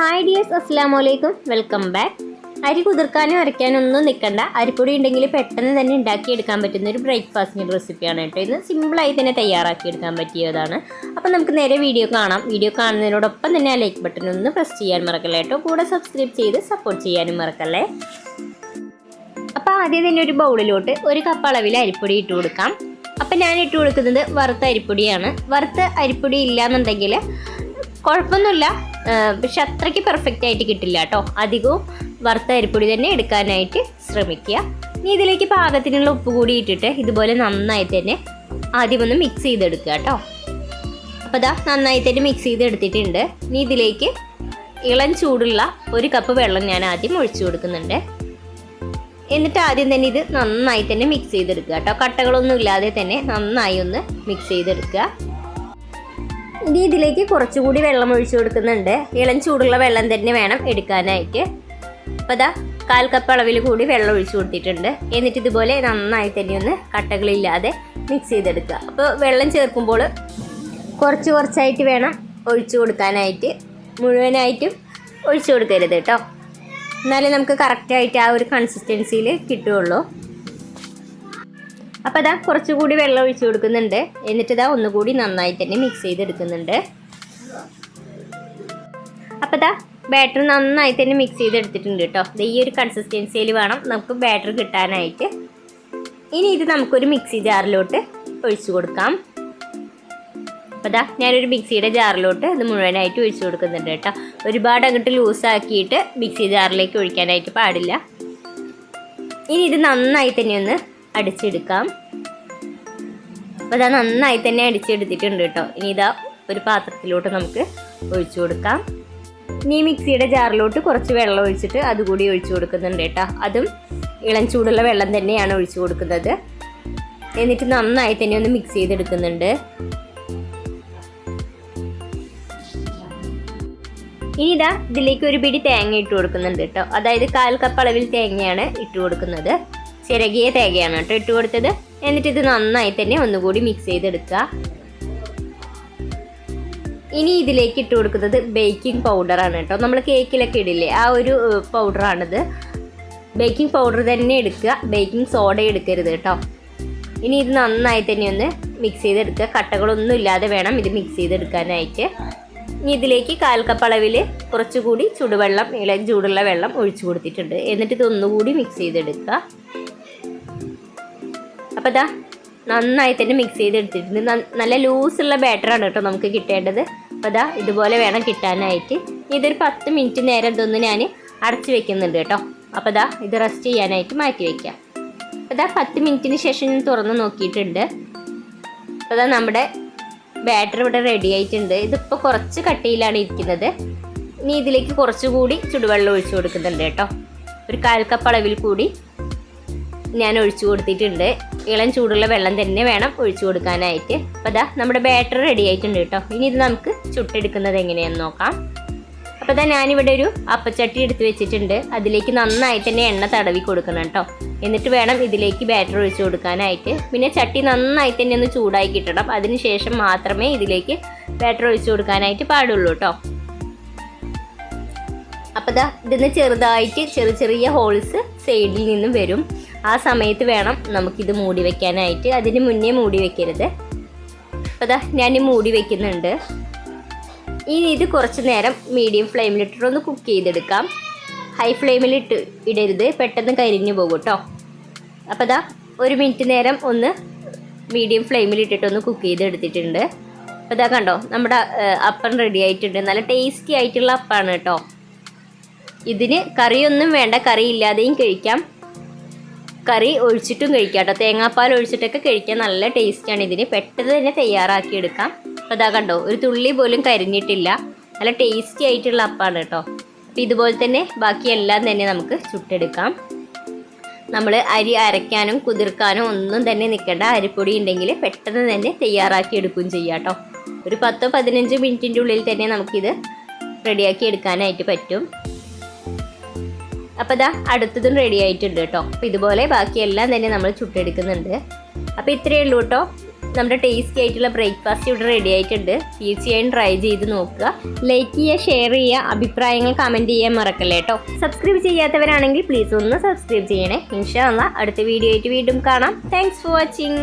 Hi dears അസ്സാം വലൈക്കും welcome back അരി കുതിർക്കാനും അരയ്ക്കാനും ഒന്നും നിൽക്കണ്ട അരിപ്പൊടി ഉണ്ടെങ്കിൽ പെട്ടെന്ന് തന്നെ ഉണ്ടാക്കിയെടുക്കാൻ പറ്റുന്ന ഒരു ബ്രേക്ക്ഫാസ്റ്റിന്റെ റെസിപ്പിയാണ് കേട്ടോ. ഇത് സിമ്പിളായി തന്നെ തയ്യാറാക്കിയെടുക്കാൻ പറ്റിയതാണ്. അപ്പോൾ നമുക്ക് നേരെ വീഡിയോ കാണാം. വീഡിയോ കാണുന്നതിനോടൊപ്പം തന്നെ ആ ലൈക്ക് ബട്ടൺ ഒന്ന് പ്രസ് ചെയ്യാൻ മറക്കല്ലേ കേട്ടോ. കൂടെ സബ്സ്ക്രൈബ് ചെയ്ത് സപ്പോർട്ട് ചെയ്യാനും മറക്കല്ലേ. അപ്പോൾ ആദ്യം തന്നെ ഒരു ബൗളിലോട്ട് ഒരു കപ്പ് അളവിൽ അരിപ്പൊടി ഇട്ട് കൊടുക്കാം. അപ്പം ഞാൻ ഇട്ട് കൊടുക്കുന്നത് വറുത്ത അരിപ്പൊടിയാണ്. വറുത്ത അരിപ്പൊടി ഇല്ലാന്നുണ്ടെങ്കിൽ കുഴപ്പമൊന്നുമില്ല. പക്ഷെ അത്രയ്ക്ക് പെർഫെക്റ്റ് ആയിട്ട് കിട്ടില്ല കേട്ടോ. അധികവും വറുത്ത അരിപ്പൊടി തന്നെ എടുക്കാനായിട്ട് ശ്രമിക്കുക. ഇനി ഇതിലേക്ക് പാകത്തിനുള്ള ഉപ്പ് കൂടി ഇട്ടിട്ട് ഇതുപോലെ നന്നായി തന്നെ ആദ്യം ഒന്ന് മിക്സ് ചെയ്തെടുക്കുക കേട്ടോ. അപ്പോൾ ഇതാ നന്നായി തന്നെ മിക്സ് ചെയ്തെടുത്തിട്ടുണ്ട്. ഇനി ഇതിലേക്ക് ഇളം ചൂടുള്ള ഒരു കപ്പ് വെള്ളം ഞാൻ ആദ്യം ഒഴിച്ചു കൊടുക്കുന്നുണ്ട്. എന്നിട്ട് ആദ്യം തന്നെ ഇത് നന്നായി തന്നെ മിക്സ് ചെയ്തെടുക്കുക കേട്ടോ. കട്ടകളൊന്നും ഇല്ലാതെ തന്നെ നന്നായി ഒന്ന് മിക്സ് ചെയ്തെടുക്കുക. ഇനി ഇതിലേക്ക് കുറച്ചുകൂടി വെള്ളം ഒഴിച്ചു കൊടുക്കുന്നുണ്ട്. ഇളം ചൂടുള്ള വെള്ളം തന്നെ വേണം എടുക്കാനായിട്ട്. അപ്പോൾ അതാ കാൽ കപ്പ് അളവിൽ കൂടി വെള്ളം ഒഴിച്ചു കൊടുത്തിട്ടുണ്ട്. എന്നിട്ട് ഇതുപോലെ നന്നായി തന്നെ ഒന്ന് കട്ടകളില്ലാതെ മിക്സ് ചെയ്തെടുക്കുക. അപ്പോൾ വെള്ളം ചേർക്കുമ്പോൾ കുറച്ച് കുറച്ചായിട്ട് വേണം ഒഴിച്ചു കൊടുക്കാനായിട്ട്. മുഴുവനായിട്ടും ഒഴിച്ചു കൊടുക്കരുത് കേട്ടോ. എന്നാലേ നമുക്ക് കറക്റ്റായിട്ട് ആ ഒരു കൺസിസ്റ്റൻസിയിൽ കിട്ടുകയുള്ളൂ. അപ്പോൾ അതാ കുറച്ചുകൂടി വെള്ളം ഒഴിച്ചു കൊടുക്കുന്നുണ്ട്. എന്നിട്ട് ഇതാ ഒന്നുകൂടി നന്നായി തന്നെ മിക്സ് ചെയ്തെടുക്കുന്നുണ്ട് അപ്പോൾ ഇതാ ബാറ്റർ നന്നായി തന്നെ മിക്സ് ചെയ്തെടുത്തിട്ടുണ്ട് കേട്ടോ ഇത് ഈ ഒരു കൺസിസ്റ്റൻസിയിൽ വേണം നമുക്ക് ബാറ്റർ കിട്ടാനായിട്ട്. ഇനി ഇത് നമുക്കൊരു മിക്സി ജാറിലോട്ട് ഒഴിച്ചു കൊടുക്കാം. അപ്പോൾ ദാ ഞാനൊരു മിക്സിയുടെ ജാറിലോട്ട് ഇത് മുഴുവനായിട്ട് ഒഴിച്ചു കൊടുക്കുന്നുണ്ട് കേട്ടോ ഒരുപാട് അങ്ങോട്ട് ലൂസാക്കിയിട്ട് മിക്സി ജാറിലേക്ക് ഒഴിക്കാനായിട്ട് പാടില്ല. ഇനി ഇത് നന്നായി തന്നെ ഒന്ന് അടിച്ചെടുക്കാം. അപ്പോൾ ഇതാ നന്നായി തന്നെ അടിച്ചെടുത്തിട്ടുണ്ട് കേട്ടോ. ഇനി ഇതാ ഒരു പാത്രത്തിലോട്ട് നമുക്ക് ഒഴിച്ചു കൊടുക്കാം. ഇനി മിക്സിയുടെ ജാറിലോട്ട് കുറച്ച് വെള്ളം ഒഴിച്ചിട്ട് അതുകൂടി ഒഴിച്ചു കൊടുക്കുന്നുണ്ട് കേട്ടോ. അതും ഇളം ചൂടുള്ള വെള്ളം തന്നെയാണ് ഒഴിച്ചു കൊടുക്കുന്നത്. എന്നിട്ട് നന്നായി തന്നെ ഒന്ന് മിക്സ് ചെയ്തെടുക്കുന്നുണ്ട്. ഇനി ഇതാ ഇതിലേക്ക് ഒരു പിടി തേങ്ങ ഇട്ട് കൊടുക്കുന്നുണ്ട് കേട്ടോ. അതായത് കാൽ കപ്പ് അളവിൽ തേങ്ങയാണ് ഇട്ട് കൊടുക്കുന്നത്. ചിരകിയ തേങ്ങയാണ് കേട്ടോ ഇട്ട് കൊടുത്തത്. എന്നിട്ട് ഇത് നന്നായി തന്നെ ഒന്നുകൂടി മിക്സ് ചെയ്തെടുക്കുക. ഇനി ഇതിലേക്ക് ഇട്ട് കൊടുക്കുന്നത് ബേക്കിംഗ് പൗഡറാണ് കേട്ടോ. നമ്മൾ കേക്കിലൊക്കെ ഇടില്ലേ ആ ഒരു പൗഡറാണിത് ബേക്കിംഗ് പൗഡർ തന്നെ എടുക്കുക. ബേക്കിംഗ് സോഡ എടുക്കരുത് കേട്ടോ. ഇനി ഇത് നന്നായി തന്നെ ഒന്ന് മിക്സ് ചെയ്തെടുക്കുക. കട്ടകളൊന്നും ഇല്ലാതെ വേണം ഇത് മിക്സ് ചെയ്തെടുക്കാനായിട്ട്. ഇനി ഇതിലേക്ക് കാൽ കപ്പ് കുറച്ചുകൂടി ചൂടുവെള്ളം ഇളം ചൂടുള്ള വെള്ളം ഒഴിച്ചു കൊടുത്തിട്ടുണ്ട്. എന്നിട്ട് ഇത് ഒന്നുകൂടി മിക്സ് ചെയ്തെടുക്കുക. അപ്പോൾ ഇതാ നന്നായി തന്നെ മിക്സ് ചെയ്തെടുത്തിട്ടുണ്ട്. നല്ല ലൂസുള്ള ബാറ്ററാണ് കേട്ടോ നമുക്ക് കിട്ടേണ്ടത്. അപ്പോൾ ഇതാ ഇതുപോലെ വേണം കിട്ടാനായിട്ട്. ഇതൊരു പത്ത് മിനിറ്റ് നേരം ഇതൊന്ന് ഞാൻ അടച്ച് വെക്കുന്നുണ്ട് കേട്ടോ. അപ്പോൾ ഇതാ ഇത് റെസ്റ്റ് ചെയ്യാനായിട്ട് മാറ്റി വയ്ക്കാം അപ്പോൾ ഇതാ പത്ത് മിനിറ്റിന് ശേഷം ഞാൻ തുറന്ന് നോക്കിയിട്ടുണ്ട്. അപ്പോൾ ഇതാ നമ്മുടെ ബാറ്റർ ഇവിടെ റെഡി ആയിട്ടുണ്ട്. ഇതിപ്പോൾ കുറച്ച് കട്ടിയിലാണ് ഇരിക്കുന്നത്. ഇനി ഇതിലേക്ക് കുറച്ചുകൂടി ചുടുവെള്ളം ഒഴിച്ചു കൊടുക്കുന്നുണ്ട് കേട്ടോ. ഒരു കാൽ കപ്പ് അളവിൽ കൂടി ഞാൻ ഒഴിച്ചു കൊടുത്തിട്ടുണ്ട്. ഇളം ചൂടുള്ള വെള്ളം തന്നെ വേണം ഒഴിച്ചു കൊടുക്കാനായിട്ട്. അപ്പോൾ അതാ നമ്മുടെ ബാറ്റർ റെഡി ആയിട്ടുണ്ട് കേട്ടോ. ഇനി ഇത് നമുക്ക് ചുട്ടെടുക്കുന്നത് എങ്ങനെയാണെന്ന് നോക്കാം. അപ്പോൾ അതാ ഞാനിവിടെ ഒരു അപ്പച്ചട്ടി എടുത്ത് വെച്ചിട്ടുണ്ട്. അതിലേക്ക് നന്നായി തന്നെ എണ്ണ തടവി കൊടുക്കണം കേട്ടോ. എന്നിട്ട് വേണം ഇതിലേക്ക് ബാറ്റർ ഒഴിച്ചു കൊടുക്കാനായിട്ട്. പിന്നെ ചട്ടി നന്നായി തന്നെ ഒന്ന് ചൂടായി കിട്ടണം. അതിനുശേഷം മാത്രമേ ഇതിലേക്ക് ബാറ്റർ ഒഴിച്ചു കൊടുക്കാനായിട്ട് പാടുള്ളൂ കേട്ടോ. അപ്പോൾ ദാ ഇതിന് ചെറുതായിട്ട് ചെറിയ ചെറിയ ഹോൾസ് സൈഡിൽ നിന്നും വരും. ആ സമയത്ത് വേണം നമുക്കിത് മൂടി വെക്കാനായിട്ട്. അതിന് മുന്നേ മൂടി വെക്കരുത്. അപ്പോൾ അതാ ഞാൻ മൂടി വെക്കുന്നുണ്ട്. ഇനി ഇത് കുറച്ച് നേരം മീഡിയം ഫ്ലെയിമിലിട്ടിട്ട് ഒന്ന് കുക്ക് ചെയ്തെടുക്കാം. ഹൈ ഫ്ലെയിമിലിട്ട് ഇടരുത്. പെട്ടെന്ന് കരിഞ്ഞു പോകും കേട്ടോ അപ്പോൾ അതാ ഒരു മിനിറ്റ് നേരം ഒന്ന് മീഡിയം ഫ്ലെയിമിലിട്ടിട്ടൊന്ന് കുക്ക് ചെയ്തെടുത്തിട്ടുണ്ട്. അപ്പോൾ ഇതാ കണ്ടോ നമ്മുടെ അപ്പം റെഡി ആയിട്ടുണ്ട്. നല്ല ടേസ്റ്റി ആയിട്ടുള്ള അപ്പമാണ് കേട്ടോ ഇതിന് കറിയൊന്നും വേണ്ട കറി ഇല്ലാതെയും കഴിക്കാം. കറി ഒഴിച്ചിട്ടും കഴിക്കാം കേട്ടോ തേങ്ങാപ്പാൽ ഒഴിച്ചിട്ടൊക്കെ കഴിക്കാൻ നല്ല ടേസ്റ്റാണ് ഇതിന്. പെട്ടെന്ന് തന്നെ തയ്യാറാക്കി എടുക്കാം അപ്പോൾ അതാ കണ്ടോ ഒരു തുള്ളി പോലും കരിഞ്ഞിട്ടില്ല. നല്ല ടേസ്റ്റി ആയിട്ടുള്ള അപ്പാണ് കേട്ടോ. അപ്പോൾ ഇതുപോലെ തന്നെ ബാക്കി എല്ലാം തന്നെ നമുക്ക് ചുട്ടെടുക്കാം. നമ്മൾ അരി അരയ്ക്കാനും കുതിർക്കാനും ഒന്നും തന്നെ നിൽക്കേണ്ട അരിപ്പൊടി ഉണ്ടെങ്കിൽ പെട്ടെന്ന് തന്നെ തയ്യാറാക്കി എടുക്കുകയും ചെയ്യാം കേട്ടോ. ഒരു പത്തോ പതിനഞ്ചോ മിനിറ്റിന്റെ ഉള്ളിൽ തന്നെ നമുക്കിത് റെഡിയാക്കി എടുക്കാനായിട്ട് പറ്റും. അപ്പോൾ ഇതാ അടുത്തതും റെഡി ആയിട്ടുണ്ട് കേട്ടോ. അപ്പോൾ ഇതുപോലെ ബാക്കിയെല്ലാം തന്നെ നമ്മൾ ചുട്ടെടുക്കുന്നുണ്ട്. അപ്പോൾ ഇത്രയേ ഉള്ളൂ കേട്ടോ. നമ്മുടെ ടേസ്റ്റി ആയിട്ടുള്ള ബ്രേക്ക്ഫാസ്റ്റ് ഇവിടെ റെഡി ആയിട്ടുണ്ട്. തീർച്ചയായും ട്രൈ ചെയ്ത് നോക്കുക. ലൈക്ക് ചെയ്യുക ഷെയർ ചെയ്യുക അഭിപ്രായങ്ങൾ കമന്റ് ചെയ്യാൻ മറക്കല്ലേ കേട്ടോ. സബ്സ്ക്രൈബ് ചെയ്യാത്തവരാണെങ്കിൽ പ്ലീസ് ഒന്ന് സബ്സ്ക്രൈബ് ചെയ്യണേ. ഇൻഷാല്ല അടുത്ത വീഡിയോ ആയിട്ട് വീണ്ടും കാണാം. Thanks for watching